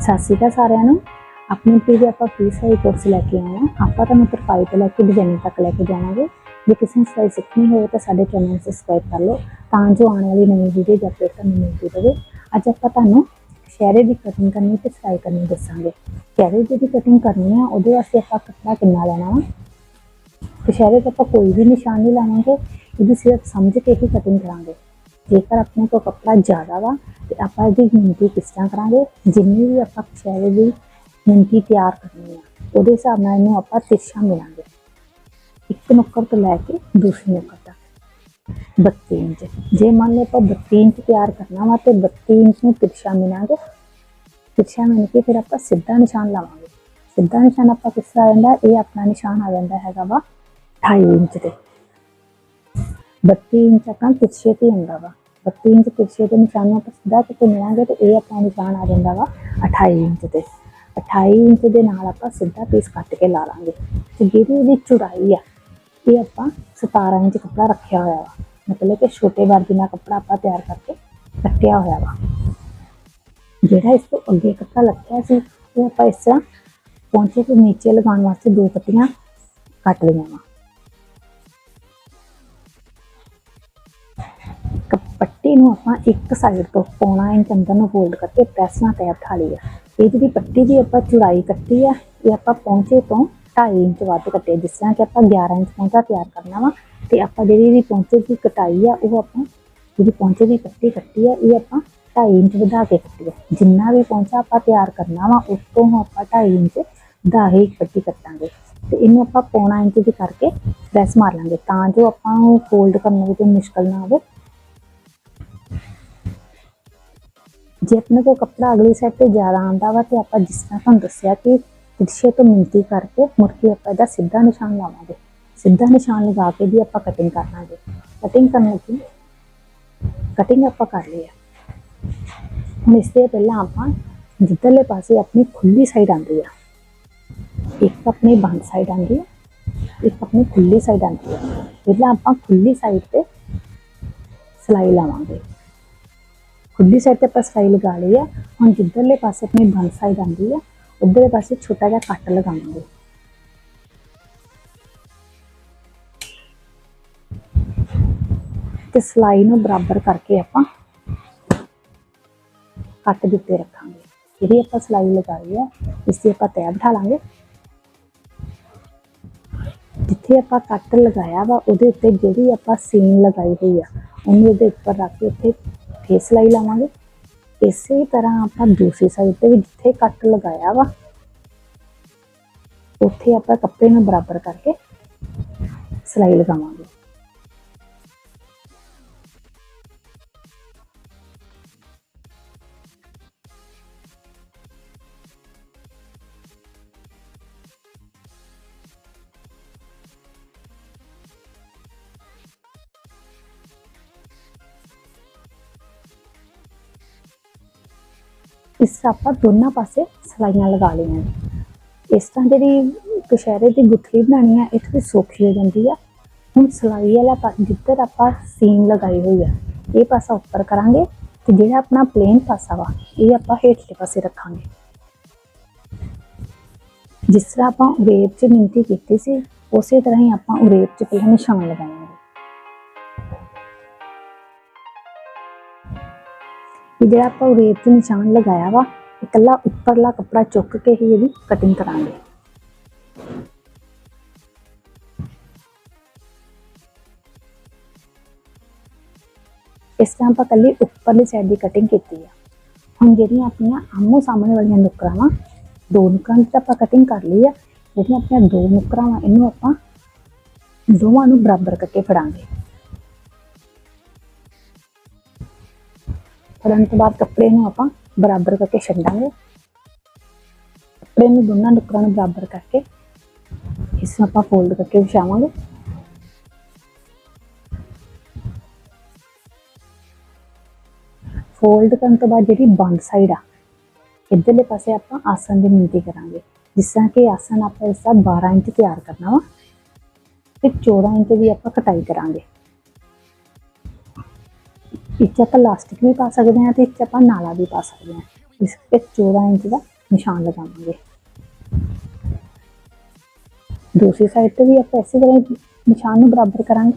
ਸਤਿ ਸ਼੍ਰੀ ਅਕਾਲ ਸਾਰਿਆਂ ਨੂੰ। ਆਪਣੀ ਪੇਜ ਆਪਾਂ ਫ੍ਰੀ ਸਾਈ ਕੋਰਸ ਲੈ ਕੇ ਆਏ ਹਾਂ, ਆਪਾਂ ਤੁਹਾਨੂੰ ਤਰਪਾਈ ਤੋਂ ਲੈ ਕੇ ਡਿਜ਼ਾਈਨਿੰਗ ਤੱਕ ਲੈ ਕੇ ਜਾਵਾਂਗੇ। ਜੇ ਕਿਸੇ ਨੂੰ ਸਿਲਾਈ ਸਿੱਖਣੀ ਹੋਵੇ ਤਾਂ ਸਾਡੇ ਚੈਨਲ ਨੂੰ ਸਬਸਕ੍ਰਾਈਬ ਕਰ ਲਓ, ਤਾਂ ਜੋ ਆਉਣ ਵਾਲੀ ਨਵੀਂ ਵੀਡੀਓ ਜਾਂ ਤੱਕ ਤੁਹਾਨੂੰ ਮਿਲਦੀ ਰਹੇ। ਅੱਜ ਆਪਾਂ ਤੁਹਾਨੂੰ ਸ਼ਹਿਰੇ ਦੀ ਕਟਿੰਗ ਕਰਨੀ ਤੇ ਸਿਲਾਈ ਕਰਨੀ ਦੱਸਾਂਗੇ। ਸ਼ਹਿਰੇ ਦੀ ਕਟਿੰਗ ਕਰਨੀ ਆ, ਉਹਦੇ ਵਾਸਤੇ ਆਪਾਂ ਕੱਪੜਾ ਕਿੰਨਾ ਲੈਣਾ ਵਾ? ਤੇ ਸ਼ਹਿਰੇ ਤੇ ਆਪਾਂ ਕੋਈ ਵੀ ਨਿਸ਼ਾਨ ਨਹੀਂ ਲਾਵਾਂਗੇ, ਇਹਦੀ ਸਿਰਫ ਸਮਝ ਕੇ ਹੀ ਕਟਿੰਗ ਕਰਾਂਗੇ। ਜੇਕਰ ਆਪਣੇ ਕੋਲ ਕੱਪੜਾ ਜ਼ਿਆਦਾ ਵਾ, ਤੇ ਆਪਾਂ ਇਹਦੀ ਗਿਣਤੀ ਕਿਸ ਤਰ੍ਹਾਂ ਕਰਾਂਗੇ? ਜਿੰਨੀ ਵੀ ਆਪਾਂ ਸ਼ਹਿਰੇ ਦੀ ਗਿਣਤੀ ਤਿਆਰ ਕਰਨੀ ਆ, ਉਹਦੇ ਹਿਸਾਬ ਨਾਲ ਇਹਨੂੰ ਆਪਾਂ ਤਿਰਛਾ ਮਿਲਾਂਗੇ। ਇੱਕ ਨੁੱਕਰ ਤੋਂ ਲੈ ਕੇ ਦੂਸਰੀ ਨੁੱਕਰ ਤੱਕ। 32 ਇੰਚ। ਜੇ ਮੰਨ ਲਓ ਆਪਾਂ 32 ਇੰਚ ਤਿਆਰ ਕਰਨਾ ਵਾ, ਤੇ 32 ਇੰਚ ਨੂੰ ਤਿਰਛਾ ਮਿਲਾਂਗੇ। ਤਿਰਛਾ ਮਿਲ ਕੇ ਫਿਰ ਆਪਾਂ ਸਿੱਧਾ ਨਿਸ਼ਾਨ ਲਾਵਾਂਗੇ। ਸਿੱਧਾ ਨਿਸ਼ਾਨ ਆਪਾਂ ਕਿਸ ਤਰ੍ਹਾਂ ਆ ਜਾਂਦਾ ਇਹ ਆਪਣਾ ਨਿਸ਼ਾਨ ਆ ਜਾਂਦਾ ਹੈਗਾ ਵਾ 28 ਇੰਚ ਤੇ। 32 ਇੰਚ ਆਪਣਾ ਪਿੱਛੇ ਤੇ ਹੁੰਦਾ ਵਾ। 32 ਇੰਚ ਤਿਰਛੇ ਦੇ ਨਿਸ਼ਾਨ ਨੂੰ ਆਪਾਂ ਸਿੱਧਾ ਕਿਤੇ ਮਿਲਾਂਗੇ ਤੇ ਇਹ ਆਪਣਾ ਨਿਸ਼ਾਨ ਆ ਜਾਂਦਾ ਵਾ 28 ਇੰਚ ਤੇ। 28 ਇੰਚ ਦੇ ਨਾਲ ਆਪਾਂ ਸਿੱਧਾ ਪੀਸ ਕੱਟ ਕੇ ਲਾ ਲਾਂਗੇ। ਤੇ ਜਿਹੜੀ ਉਹਦੀ ਚੌੜਾਈ ਆ, ਇਹ ਆਪਾਂ 17 ਇੰਚ ਕੱਪੜਾ ਰੱਖਿਆ ਹੋਇਆ ਵਾ। ਮਤਲਬ ਕਿ ਛੋਟੇ ਵਰਦੀ ਨਾਲ ਕੱਪੜਾ ਆਪਾਂ ਤਿਆਰ ਕਰਕੇ ਕੱਟਿਆ ਹੋਇਆ ਵਾ। ਜਿਹੜਾ ਇਸ ਤੋਂ ਅੱਗੇ ਕੱਪੜਾ ਲੱਗਿਆ ਸੀ, ਉਹ ਆਪਾਂ ਇਸ ਤਰ੍ਹਾਂ ਪੌਂਚੇ ਤੋਂ ਨੀਚੇ ਲਗਾਉਣ ਵਾਸਤੇ ਦੋ ਪੱਟੀਆਂ ਕੱਟ ਲਈਆਂ ਵਾ। ਪੱਟੀ ਨੂੰ ਆਪਾਂ ਇੱਕ ਸਾਈਡ ਤੋਂ ਪੌਣਾ ਇੰਚ ਅੰਦਰ ਨੂੰ ਫੋਲਡ ਕਰਕੇ ਪ੍ਰੈਸ ਨਾਲ ਟੈਪ ਠਾ ਲਈ ਆ। ਇਹ ਜਿਹੜੀ ਪੱਟੀ ਦੀ ਆਪਾਂ ਚੌੜਾਈ ਕੱਟੀ ਆ, ਇਹ ਆਪਾਂ ਪੌਂਚੇ ਤੋਂ 2.5 ਇੰਚ ਵੱਧ ਕੱਟੇ ਜਿਸ ਤਰ੍ਹਾਂ ਕਿ ਆਪਾਂ 11 ਇੰਚ ਪੌਂਚਾ ਤਿਆਰ ਕਰਨਾ ਵਾ। ਤੇ ਆਪਾਂ ਜਿਹੜੀ ਵੀ ਪੌਂਚੇ ਦੀ ਕਟਾਈ ਆ, ਉਹ ਆਪਾਂ ਜਿਹੜੀ ਪੌਂਚੇ ਦੀ ਪੱਟੀ ਕੱਟੀ ਆ, ਇਹ ਆਪਾਂ 2.5 ਇੰਚ ਵਧਾ ਕੇ ਕੱਟੀ ਆ। ਜਿੰਨਾ ਵੀ ਪੌਂਚਾ ਆਪਾਂ ਤਿਆਰ ਕਰਨਾ ਵਾ, ਉਸ ਤੋਂ ਆਪਾਂ 2.5 ਇੰਚ ਦਾ ਹੀ ਪੱਟੀ ਕੱਟਾਂਗੇ। ਤੇ ਇਹਨੂੰ ਆਪਾਂ ਪੌਣਾ ਇੰਚ ਦੀ ਕਰਕੇ ਪ੍ਰੈਸ ਮਾਰ ਲਾਂਗੇ ਤਾਂ ਜੋ ਆਪਾਂ ਨੂੰ ਫੋਲਡ ਕਰਨ ਵਿੱਚ ਮੁਸ਼ਕਲ ਨਾ ਆਵੇ। ਜੇ ਆਪਣੇ ਕੋਲ ਕੱਪੜਾ ਅਗਲੀ ਸਾਈਡ ਤੇ ਜ਼ਿਆਦਾ ਆਂਦਾ ਵਾ ਤੇ ਆਪਾਂ ਜਿਸ ਤਰ੍ਹਾਂ ਤੁਹਾਨੂੰ ਦੱਸਿਆ ਕਿ ਤਿਰਛੇ ਤੋਂ ਮਿਣਤੀ ਕਰਕੇ ਮੁੜ ਕੇ ਆਪਾਂ ਇਹਦਾ ਸਿੱਧਾ ਨਿਸ਼ਾਨ ਲਾਵਾਂਗੇ। ਸਿੱਧਾ ਨਿਸ਼ਾਨ ਲਗਾ ਕੇ ਵੀ ਆਪਾਂ ਕਟਿੰਗ ਕਰ ਲਾਂਗੇ ਕਟਿੰਗ ਕਰਨ ਲੱਗੀ ਕਟਿੰਗ ਆਪਾਂ ਕਰ ਲਈ ਆ। ਹੁਣ ਇਸ ਤੋਂ ਪਹਿਲਾਂ ਆਪਾਂ ਜਿੱਧਰਲੇ ਪਾਸੇ ਆਪਣੀ ਖੁੱਲੀ ਸਾਈਡ ਆਂਦੀ ਆ, ਇੱਕ ਆਪਣੀ ਬੰਦ ਸਾਈਡ ਆਂਦੀ ਆ, ਇੱਕ ਆਪਣੀ ਖੁੱਲੀ ਸਾਈਡ ਆਂਦੀ ਆ। ਪਹਿਲਾਂ ਆਪਾਂ ਖੁੱਲੀ ਸਾਈਡ ਤੇ ਸਿਲਾਈ ਲਾਵਾਂਗੇ। ਖੁੱਲੀ ਸਾਈਡ ਤੇ ਆਪਾਂ ਸਿਲਾਈ ਲਗਾ ਲਈ ਆ। ਹੁਣ ਜਿੱਧਰਲੇ ਪਾਸੇ ਆਪਣੀ ਬੰਦ ਸਾਈਡ ਆਂਦੀ ਆ, ਉਧਰਲੇ ਪਾਸੇ ਛੋਟਾ ਜਿਹਾ ਕੱਟ ਲਗਾਵਾਂਗੇ। ਤੇ ਸਿਲਾਈ ਨੂੰ ਬਰਾਬਰ ਕਰਕੇ ਆਪਾਂ ਕੱਟ ਦਿੱਤੇ ਰੱਖਾਂਗੇ। ਜਿਹੜੀ ਆਪਾਂ ਸਿਲਾਈ ਲਗਾਈ ਹੈ ਇਸ ਦੀ ਆਪਾਂ ਤੈਅ ਬਿਠਾ ਲਾਂਗੇ। ਜਿੱਥੇ ਆਪਾਂ ਕੱਟ ਲਗਾਇਆ ਵਾ, ਉਹਦੇ ਉੱਤੇ ਜਿਹੜੀ ਆਪਾਂ ਸੀਨ ਲਗਾਈ ਹੋਈ ਆ, ਉਹਨੂੰ ਉਹਦੇ ਉੱਪਰ ਰੱਖ ਕੇ ਉੱਥੇ ਫੇਰ ਸਿਲਾਈ ਲਾਵਾਂਗੇ। ਇਸੇ ਤਰ੍ਹਾਂ ਆਪਾਂ ਦੂਸਰੀ ਸਾਈਡ ਤੇ ਵੀ ਜਿੱਥੇ ਕੱਟ ਲਗਾਇਆ ਵਾ, ਉੱਥੇ ਆਪਾਂ ਕੱਪੜੇ ਨੂੰ ਬਰਾਬਰ ਕਰਕੇ ਸਿਲਾਈ ਲਗਾਵਾਂਗੇ। ਇਸ ਤਰ੍ਹਾਂ ਆਪਾਂ ਦੋਨਾਂ ਪਾਸੇ ਸਲਾਈਆਂ ਲਗਾ ਲਈਆਂ ਇਸ ਤਰ੍ਹਾਂ ਜਿਹੜੀ ਕਸ਼ਹਿਰੇ ਦੀ ਗੁੱਥੀ ਬਣਾਉਣੀ ਹੈ ਇਹ ਥੋੜੀ ਸੌਖੀ ਹੋ ਜਾਂਦੀ ਆ। ਹੁਣ ਸਲਾਈ ਵਾਲਾ ਪਾ, ਜਿੱਧਰ ਆਪਾਂ ਸੀਨ ਲਗਾਈ ਹੋਈ ਆ, ਇਹ ਪਾਸਾ ਉੱਪਰ ਕਰਾਂਗੇ ਤੇ ਜਿਹੜਾ ਆਪਣਾ ਪਲੇਨ ਪਾਸਾ ਵਾ, ਇਹ ਆਪਾਂ ਹੇਠਲੇ ਪਾਸੇ ਰੱਖਾਂਗੇ। ਜਿਸ ਤਰ੍ਹਾਂ ਆਪਾਂ ਉਰੇਬ 'ਚ ਮਿੰਤੀ ਕੀਤੀ ਸੀ, ਉਸੇ ਤਰ੍ਹਾਂ ਹੀ ਆਪਾਂ ਉਰੇਬ 'ਚ ਪਹਿਲਾਂ ਨਿਸ਼ਾਨ ਲਗਾਵਾਂਗੇ ਜਿਹੜਾ ਆਪਾਂ ਉਰੇਬ 'ਚ ਨਿਸ਼ਾਨ ਲਗਾਇਆ ਵਾ, ਇਕੱਲਾ ਉੱਪਰਲਾ ਕੱਪੜਾ ਚੁੱਕ ਕੇ ਹੀ ਇਹਦੀ ਕਟਿੰਗ ਕਰਾਂਗੇ। ਇਸ ਤਰ੍ਹਾਂ ਆਪਾਂ ਕੱਲੀ ਉੱਪਰਲੀ ਸਾਈਡ ਦੀ ਕਟਿੰਗ ਕੀਤੀ ਆ। ਹੁਣ ਜਿਹੜੀਆਂ ਆਪਣੀਆਂ ਆਮੋ ਸਾਹਮਣੇ ਵਾਲੀਆਂ ਨੁਕਰਾਂ ਵਾ, ਦੋ ਨੁਕਰਾਂ ਦੀ ਤਾਂ ਆਪਾਂ ਕਟਿੰਗ ਕਰ ਲਈ ਆ, ਜਿਹੜੀਆਂ ਆਪਣੀਆਂ ਦੋ ਨੁਕਰਾਂ ਵਾ, ਇਹਨੂੰ ਆਪਾਂ ਦੋਵਾਂ ਨੂੰ ਬਰਾਬਰ ਕਰਕੇ ਫੜਾਂਗੇ। ਫੜਨ ਤੋਂ ਬਾਅਦ ਕੱਪੜੇ ਨੂੰ ਆਪਾਂ ਬਰਾਬਰ ਕਰਕੇ ਛੱਡਾਂਗੇ। ਕੱਪੜੇ ਨੂੰ ਦੋਨਾਂ ਨੁਕਰਾਂ ਨੂੰ ਬਰਾਬਰ ਕਰਕੇ ਇਸ ਨੂੰ ਆਪਾਂ ਫੋਲਡ ਕਰਕੇ ਵਿਛਾਵਾਂਗੇ। ਫੋਲਡ ਕਰਨ ਤੋਂ ਬਾਅਦ ਜਿਹੜੀ ਬੰਦ ਸਾਈਡ ਆ, ਇੱਧਰਲੇ ਪਾਸੇ ਆਪਾਂ ਆਸਨ ਦੀ ਮਿਣਤੀ ਕਰਾਂਗੇ। ਜਿਸ ਤਰ੍ਹਾਂ ਕਿ ਆਸਨ ਆਪਾਂ ਇਸ ਦਾ 12 ਇੰਚ ਤਿਆਰ ਕਰਨਾ ਵਾ, ਤੇ 14 ਇੰਚ ਦੀ ਆਪਾਂ ਕਟਾਈ ਕਰਾਂਗੇ। ਇੱਥੇ ਆਪਾਂ ਲਾਸਟਿਕ ਵੀ ਪਾ ਸਕਦੇ ਹਾਂ ਤੇ ਇੱਥੇ ਆਪਾਂ ਨਾਲਾ ਵੀ ਪਾ ਸਕਦੇ ਹਾਂ। ਇਸ ਤੇ 14 ਇੰਚ ਦਾ ਨਿਸ਼ਾਨ ਲਗਾਵਾਂਗੇ। ਦੂਸਰੀ ਸਾਈਡ ਤੇ ਵੀ ਆਪਾਂ ਇਸੇ ਤਰ੍ਹਾਂ ਨਿਸ਼ਾਨ ਨੂੰ ਬਰਾਬਰ ਕਰਾਂਗੇ।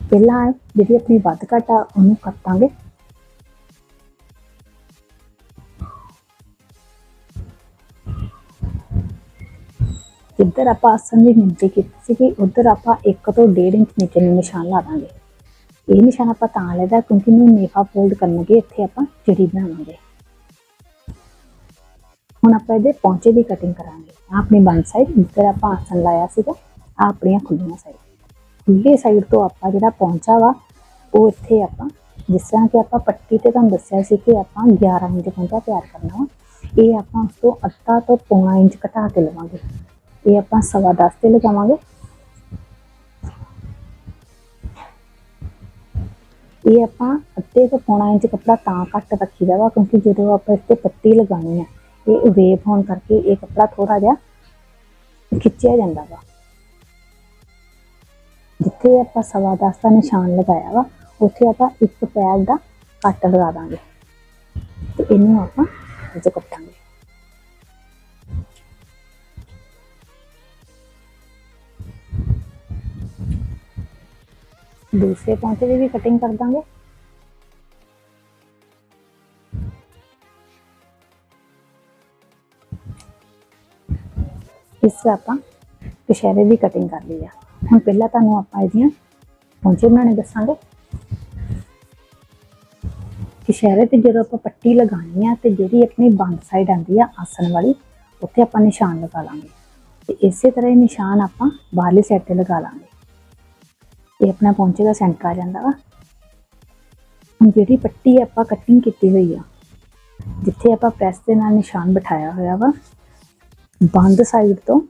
ਪਹਿਲਾਂ ਜਿਹੜੀ ਆਪਣੀ ਵੱਧ ਘਟ ਆ ਉਹਨੂੰ ਕੱਟਾਂਗੇ। ਜਿੱਧਰ ਆਪਾਂ ਆਸਣ ਦੀ ਗਿਣਤੀ ਕੀਤੀ ਸੀ ਕਿ ਉਧਰ ਆਪਾਂ 1 ਤੋਂ 1.5 ਇੰਚ ਨੀਚੇ ਨੂੰ ਨਿਸ਼ਾਨ ਲਾ ਦਾਂਗੇ। ਇਹ ਨਿਸ਼ਾਨ ਆਪਾਂ ਤਾਂ ਲੈਦਾ ਕਿਉਂਕਿ ਇਹਨੂੰ ਨੇਫਾ ਫੋਲਡ ਕਰਨਗੇ, ਇੱਥੇ ਆਪਾਂ ਚਿੜੀ ਬਣਾਵਾਂਗੇ। ਹੁਣ ਆਪਾਂ ਇਹਦੇ ਪੌਂਚੇ ਦੀ ਕਟਿੰਗ ਕਰਾਂਗੇ। ਆਪਣੀ ਬੰਦ ਸਾਈਡ ਜਿੱਧਰ ਆਪਾਂ ਆਸਨ ਲਾਇਆ ਸੀਗਾ ਆਪਣੀਆਂ ਖੁੱਲੀਆਂ ਸਾਈਡ ਖੁੱਲੀ ਸਾਈਡ ਤੋਂ ਆਪਾਂ ਜਿਹੜਾ ਪੌਂਚਾ ਵਾ, ਉਹ ਇੱਥੇ ਆਪਾਂ, ਜਿਸ ਤਰ੍ਹਾਂ ਕਿ ਆਪਾਂ ਪੱਟੀ ਤੇ ਤੁਹਾਨੂੰ ਦੱਸਿਆ ਸੀ ਕਿ ਆਪਾਂ 11 ਇੰਚ ਪੌਂਚਾ ਤਿਆਰ ਕਰਨਾ ਵਾ, ਇਹ ਆਪਾਂ ਉਸ ਤੋਂ ਅੱਧਾ ਤੋਂ ਪੌਣਾ ਇੰਚ ਘਟਾ ਕੇ ਲਵਾਂਗੇ। ਇਹ ਆਪਾਂ ਸਵਾ ਦਸ ਤੇ ਲਗਾਵਾਂਗੇ। ਇਹ ਆਪਾਂ ਅੱਧੇ ਤੋਂ ਪੌਣਾ ਇੰਚ ਕੱਪੜਾ ਤਾਂ ਘੱਟ ਰੱਖੀਦਾ ਵਾ, ਕਿਉਂਕਿ ਜਦੋਂ ਆਪਾਂ ਇਸ ਤੇ ਪੱਟੀ ਲਗਾਉਣੀ ਆ, ਇਹ ਵੇਵ ਹੋਣ ਕਰਕੇ ਇਹ ਕੱਪੜਾ ਥੋੜਾ ਜਿਹਾ ਖਿੱਚਿਆ ਜਾਂਦਾ ਵਾ। ਜਿੱਥੇ ਆਪਾਂ ਸਵਾ ਦਸ ਦਾ ਨਿਸ਼ਾਨ ਲਗਾਇਆ ਵਾ, ਉੱਥੇ ਆਪਾਂ ਇੱਕ ਪੈਰ ਦਾ ਕੱਟ ਲਗਾ ਦਾਂਗੇ। ਤੇ ਇਹਨੂੰ ਆਪਾਂ ਅੱਜ ਕੱਟਾਂਗੇ। ਦੂਸਰੇ ਪੌਂਚੇ ਦੀ ਵੀ ਕਟਿੰਗ ਕਰ ਦਾਂਗੇ। ਇਸ ਤਰ੍ਹਾਂ ਆਪਾਂ ਕਸ਼ਹਿਰੇ ਦੀ ਕਟਿੰਗ ਕਰ ਲਈ ਆ। ਹੁਣ ਪਹਿਲਾਂ ਤੁਹਾਨੂੰ ਆਪਾਂ ਇਹਦੀਆਂ ਪੌਂਚੇ ਬਣਾਉਣੇ ਦੱਸਾਂਗੇ। ਕਸ਼ਹਿਰੇ ਤੇ ਜਦੋਂ ਆਪਾਂ ਪੱਟੀ ਲਗਾਉਣੀ ਆ ਤੇ ਜਿਹੜੀ ਆਪਣੀ ਬੰਦ ਸਾਈਡ ਆਂਦੀ ਆ ਆਸਨ ਵਾਲੀ, ਉੱਥੇ ਆਪਾਂ ਨਿਸ਼ਾਨ ਲਗਾ ਲਾਂਗੇ। ਤੇ ਇਸੇ ਤਰ੍ਹਾਂ ਹੀ ਨਿਸ਼ਾਨ ਆਪਾਂ ਬਾਹਰਲੀ ਸਾਈਡ ਤੇ ਲਗਾ ਲਾਂਗੇ। ਇਹ ਆਪਣਾ ਪੌਂਚੇ ਦਾ ਸੈਂਟਰ ਆ ਜਾਂਦਾ ਵਾ। ਹੁਣ ਜਿਹੜੀ ਪੱਟੀ ਆਪਾਂ ਕਟਿੰਗ ਕੀਤੀ ਹੋਈ ਆ, ਜਿੱਥੇ ਆਪਾਂ ਪ੍ਰੈਸ ਦੇ ਨਾਲ ਨਿਸ਼ਾਨ ਬਿਠਾਇਆ ਹੋਇਆ ਵਾ, ਬੰਦ ਸਾਈਡ ਤੋਂ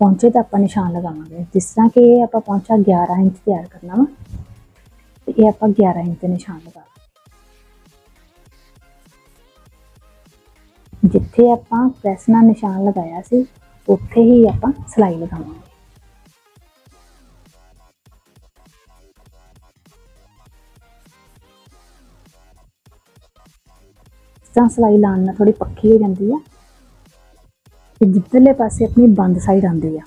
ਪਹੁੰਚੇ ਤਾਂ ਆਪਾਂ ਨਿਸ਼ਾਨ ਲਗਾਵਾਂਗੇ। ਜਿਸ ਤਰ੍ਹਾਂ ਕਿ ਇਹ ਆਪਾਂ ਪਹੁੰਚਾ 11 ਇੰਚ ਤਿਆਰ ਕਰਨਾ ਵਾ, ਤੇ ਇਹ ਆਪਾਂ 11 ਇੰਚ ਤੇ ਨਿਸ਼ਾਨ ਲਗਾਵਾਂਗੇ ਜਿੱਥੇ ਆਪਾਂ ਪ੍ਰੈਸ ਨਾਲ ਨਿਸ਼ਾਨ ਲਗਾਇਆ ਸੀ, ਉੱਥੇ ਹੀ ਆਪਾਂ ਸਲਾਈ ਲਗਾਵਾਂਗੇ। ਤਾਂ ਸਲਾਈ ਲਾਉਣ ਨਾਲ ਥੋੜੀ ਪੱਕੀ ਹੋ ਜਾਂਦੀ ਆ। ਤੇ ਜਿੱਧਰਲੇ ਪਾਸੇ ਆਪਣੀ ਬੰਦ ਸਾਈਡ ਆਉਂਦੀ ਆ,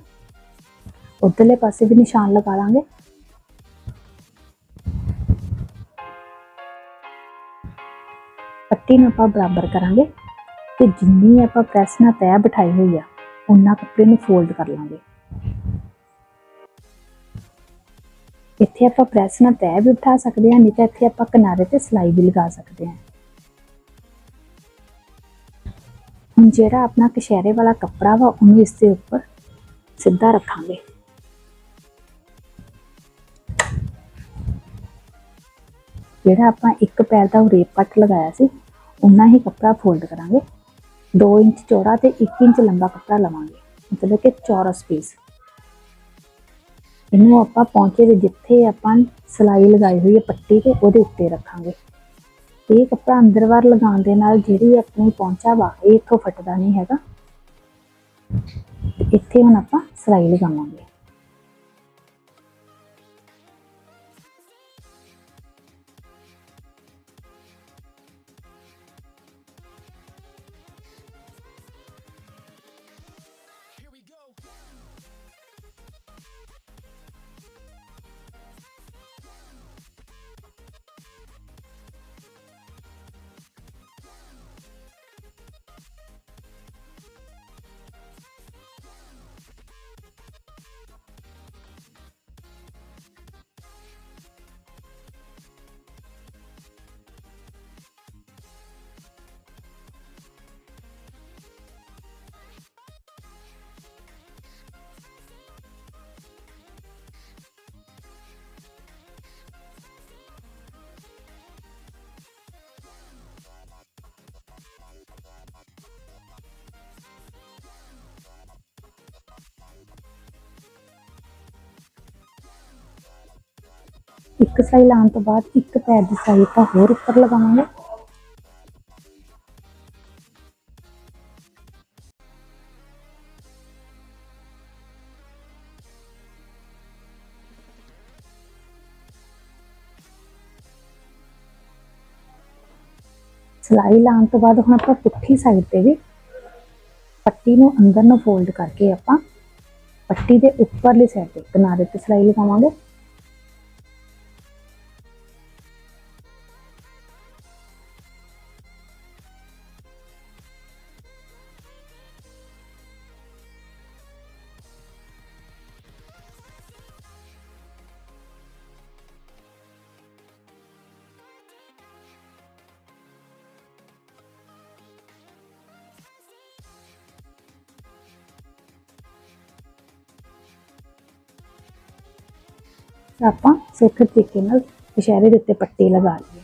ਉਧਰਲੇ ਪਾਸੇ ਵੀ ਨਿਸ਼ਾਨ ਲਗਾ ਲਾਂਗੇ। ਪੱਟੀ ਨੂੰ ਆਪਾਂ ਬਰਾਬਰ ਕਰਾਂਗੇ ਤੇ ਜਿੰਨੀ ਆਪਾਂ ਪ੍ਰੈਸ ਨਾਲ ਤੈਅ ਬਿਠਾਈ ਹੋਈ ਆ ਉਹਨਾਂ ਕੱਪੜੇ ਨੂੰ ਫੋਲਡ ਕਰ ਲਾਂਗੇ। ਇੱਥੇ ਆਪਾਂ ਪ੍ਰੈਸ ਨਾਲ ਤੈਅ ਵੀ ਬਿਠਾ ਸਕਦੇ ਹਾਂ ਨਹੀਂ ਤਾਂ ਇੱਥੇ ਆਪਾਂ ਕਿਨਾਰੇ ਤੇ ਸਲਾਈ ਵੀ ਲਗਾ ਸਕਦੇ ਹਾਂ ਜਿਹੜਾ ਆਪਣਾ ਕਸ਼ਹਿਰੇ ਵਾਲਾ ਕੱਪੜਾ ਵਾ, ਉਹਨੂੰ ਇਸ ਦੇ ਉੱਪਰ ਸਿੱਧਾ ਰੱਖਾਂਗੇ। ਜਿਹੜਾ ਆਪਾਂ ਇੱਕ ਪੈਰ ਦਾ ਰੇਪ ਪੱਟ ਲਗਾਇਆ ਸੀ ਉਨਾ ਹੀ ਕੱਪੜਾ ਫੋਲਡ ਕਰਾਂਗੇ। 2 ਇੰਚ ਚੌੜਾ ਤੇ 1 ਇੰਚ ਲੰਬਾ ਕੱਪੜਾ ਲਵਾਂਗੇ, ਮਤਲਬ ਕਿ ਚੌਰਸ ਪੀਸ ਇਹਨੂੰ ਆਪਾਂ ਪੌਂਚੇ ਦੇ ਜਿੱਥੇ ਆਪਾਂ ਸਲਾਈ ਲਗਾਈ ਹੋਈ ਹੈ ਪੱਟੀ ਤੇ, ਉਹਦੇ ਉੱਤੇ ਰੱਖਾਂਗੇ। ਇਹ ਕੱਪੜਾ ਅੰਦਰ ਵਾਰ ਲਗਾਉਣ ਦੇ ਨਾਲ ਜਿਹੜੀ ਆਪਣੀ ਪਹੁੰਚਾ ਵਾ, ਇਹ ਇੱਥੋਂ ਫਟਦਾ ਨਹੀਂ ਹੈਗਾ। ਇੱਥੇ ਹੁਣ ਆਪਾਂ ਸਲਾਈ ਲਗਾਵਾਂਗੇ। ਇੱਕ ਸਾਈ ਲਾਉਣ ਤੋਂ ਬਾਅਦ ਇੱਕ ਪੈਰ ਦੀ ਸਾਈ ਆਪਾਂ ਹੋਰ ਉੱਪਰ ਲਗਾਵਾਂਗੇ। ਸਲਾਈ ਲਾਉਣ ਤੋਂ ਬਾਅਦ ਹੁਣ ਆਪਾਂ ਪੁੱਠੀ ਸਾਈਡ ਤੇ ਵੀ ਪੱਟੀ ਨੂੰ ਅੰਦਰ ਨੂੰ ਫੋਲਡ ਕਰਕੇ ਆਪਾਂ ਪੱਟੀ ਦੇ ਉੱਪਰਲੀ ਸਾਈਡ ਤੇ ਕਿਨਾਰੇ ਤੇ ਸਲਾਈ ਲਗਾਵਾਂਗੇ। ਤੇ ਆਪਾਂ ਸੌਖੇ ਤਰੀਕੇ ਨਾਲ ਕਸ਼ਹਿਰੇ ਦੇ ਉੱਤੇ ਪੱਟੀ ਲਗਾ ਲਈਏ।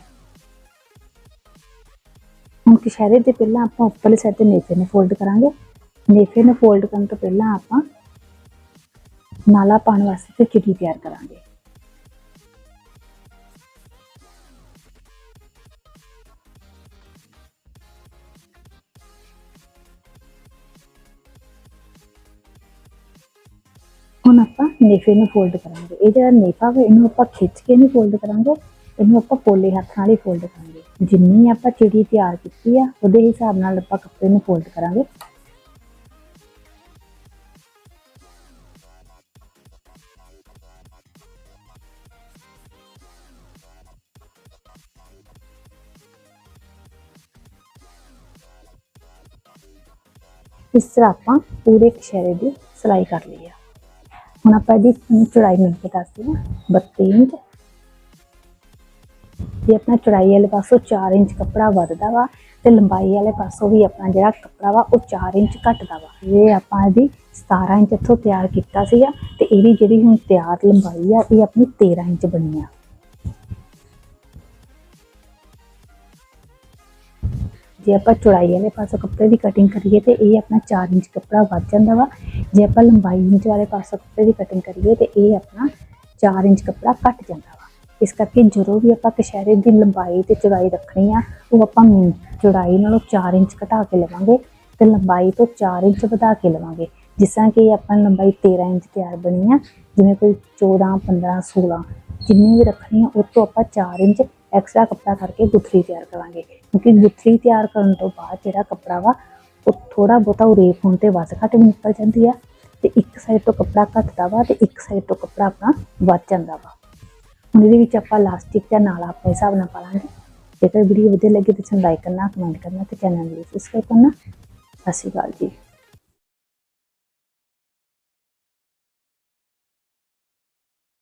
ਹੁਣ ਕਸ਼ਹਿਰੇ ਦੇ ਪਹਿਲਾਂ ਆਪਾਂ ਉੱਪਰਲੇ ਸਾਈਡ ਤੇ ਨੇਫੇ ਨੂੰ ਫੋਲਡ ਕਰਾਂਗੇ। ਨੇਫੇ ਨੂੰ ਫੋਲਡ ਕਰਨ ਤੋਂ ਪਹਿਲਾਂ ਆਪਾਂ ਨਾਲਾ ਪਾਉਣ ਵਾਸਤੇ ਤੇ ਚਿੜੀ ਤਿਆਰ ਕਰਾਂਗੇ। ਨੇਫੇ ਨੂੰ ਫੋਲਡ ਕਰਾਂਗੇ। ਇਹ ਜਿਹੜਾ ਨੇਫਾ ਵਾ, ਇਹਨੂੰ ਆਪਾਂ ਖਿੱਚ ਕੇ ਨਹੀਂ ਫੋਲਡ ਕਰਾਂਗੇ, ਇਹਨੂੰ ਆਪਾਂ ਪੋਲੇ ਹੱਥ ਨਾਲ ਹੀ ਫੋਲਡ ਕਰਾਂਗੇ। ਜਿੰਨੀ ਆਪਾਂ ਚਿੜੀ ਤਿਆਰ ਕੀਤੀ ਆ, ਉਹਦੇ ਹਿਸਾਬ ਨਾਲ ਆਪਾਂ ਕੱਪੜੇ ਨੂੰ ਫੋਲਡ ਕਰਾਂਗੇ। ਇਸ ਤਰ੍ਹਾਂ ਆਪਾਂ ਪੂਰੇ ਕਸ਼ਹਿਰੇ ਦੀ ਸਿਲਾਈ ਕਰ ਲਈ ਆ। ਹੁਣ ਆਪਾਂ ਇਹਦੀ ਚੌੜਾਈ ਮਿਲ ਕੇ ਦੱਸਦੇ ਹਾਂ 32 ਇੰਚ। ਇਹ ਆਪਣਾ ਚੌੜਾਈ ਵਾਲੇ ਪਾਸੋਂ 4 ਇੰਚ ਕੱਪੜਾ ਵੱਧਦਾ ਵਾ, ਤੇ ਲੰਬਾਈ ਵਾਲੇ ਪਾਸੋਂ ਵੀ ਆਪਣਾ ਜਿਹੜਾ ਕੱਪੜਾ ਵਾ, ਉਹ 4 ਇੰਚ ਘਟਦਾ ਵਾ। ਇਹ ਆਪਾਂ ਇਹਦੀ 17 ਇੰਚ ਇੱਥੋਂ ਤਿਆਰ ਕੀਤਾ ਸੀਗਾ, ਤੇ ਇਹਦੀ ਜਿਹੜੀ ਹੁਣ ਤਿਆਰ ਲੰਬਾਈ ਆ, ਇਹ ਆਪਣੀ 13 ਇੰਚ ਬਣੀ ਆ। ਜੇ ਆਪਾਂ ਚੌੜਾਈ ਵਾਲੇ ਪਾਸੋਂ ਕੱਪੜੇ ਦੀ ਕਟਿੰਗ ਕਰੀਏ ਤੇ ਇਹ ਆਪਣਾ 4 ਇੰਚ ਕੱਪੜਾ ਵੱਧ ਜਾਂਦਾ ਵਾ। ਜੇ ਆਪਾਂ ਲੰਬਾਈ ਇੰਚ ਵਾਲੇ ਪਾਸੋਂ ਕੱਪੜੇ ਦੀ ਕਟਿੰਗ ਕਰੀਏ ਤੇ ਇਹ ਆਪਣਾ 4 ਇੰਚ ਕੱਪੜਾ ਘੱਟ ਜਾਂਦਾ ਵਾ। ਇਸ ਕਰਕੇ ਜਦੋਂ ਵੀ ਆਪਾਂ ਕਸ਼ਹਿਰੇ ਦੀ ਲੰਬਾਈ ਤੇ ਚੌੜਾਈ ਰੱਖਣੀ ਆ, ਉਹ ਆਪਾਂ ਮੀਨ ਚੌੜਾਈ ਨਾਲੋਂ 4 ਇੰਚ ਘਟਾ ਕੇ ਲਵਾਂਗੇ ਤੇ ਲੰਬਾਈ ਤੋਂ 4 ਇੰਚ ਵਧਾ ਕੇ ਲਵਾਂਗੇ। ਜਿਸ ਤਰ੍ਹਾਂ ਕਿ ਆਪਾਂ ਲੰਬਾਈ 13 ਇੰਚ ਤਿਆਰ ਬਣੀ ਆ, ਜਿਵੇਂ ਕੋਈ 14 15 16 ਜਿੰਨੀ ਵੀ ਰੱਖਣੀ ਆ, ਉਹ ਤੋਂ ਆਪਾਂ 4 ਇੰਚ ਐਕਸਟਰਾ ਕੱਪੜਾ ਕਰਕੇ ਗੁੱਥਰੀ ਤਿਆਰ ਕਰਾਂਗੇ। ਕਿਉਂਕਿ ਗੁੱਥਰੀ ਤਿਆਰ ਕਰਨ ਤੋਂ ਬਾਅਦ ਜਿਹੜਾ ਕੱਪੜਾ ਵਾ, ਉਹ ਥੋੜਾ ਬਹੁਤਾ ਉਰੇਪ ਹੋਣ ਤੇ ਵੱਧ ਘੱਟ ਵੀ ਨਿਕਲ ਜਾਂਦੀ ਆ। ਤੇ ਇੱਕ ਸਾਈਡ ਤੋਂ ਕੱਪੜਾ ਘੱਟਦਾ ਵਾ ਤੇ ਇੱਕ ਸਾਈਡ ਤੋਂ ਕੱਪੜਾ ਆਪਣਾ ਵੱਧ ਜਾਂਦਾ ਵਾ। ਹੁਣ ਇਹਦੇ ਵਿੱਚ ਆਪਾਂ ਲਾਸਟਿਕ ਜਾਂ ਨਾਲਾ ਆਪਣੇ ਹਿਸਾਬ ਨਾਲ ਪਾਵਾਂਗੇ ਜੇਕਰ ਵੀਡੀਓ ਵਧੀਆ ਲੱਗੇ ਤਾਂ ਸਾਨੂੰ ਲਾਈਕ ਕਰਨਾ ਕਮੈਂਟ ਕਰਨਾ ਤੇ ਚੈਨਲ ਨੂੰ ਸਬਸਕ੍ਰਾਈਬ ਕਰਨਾ। ਸਤਿ ਸ਼੍ਰੀ ਅਕਾਲ ਜੀ।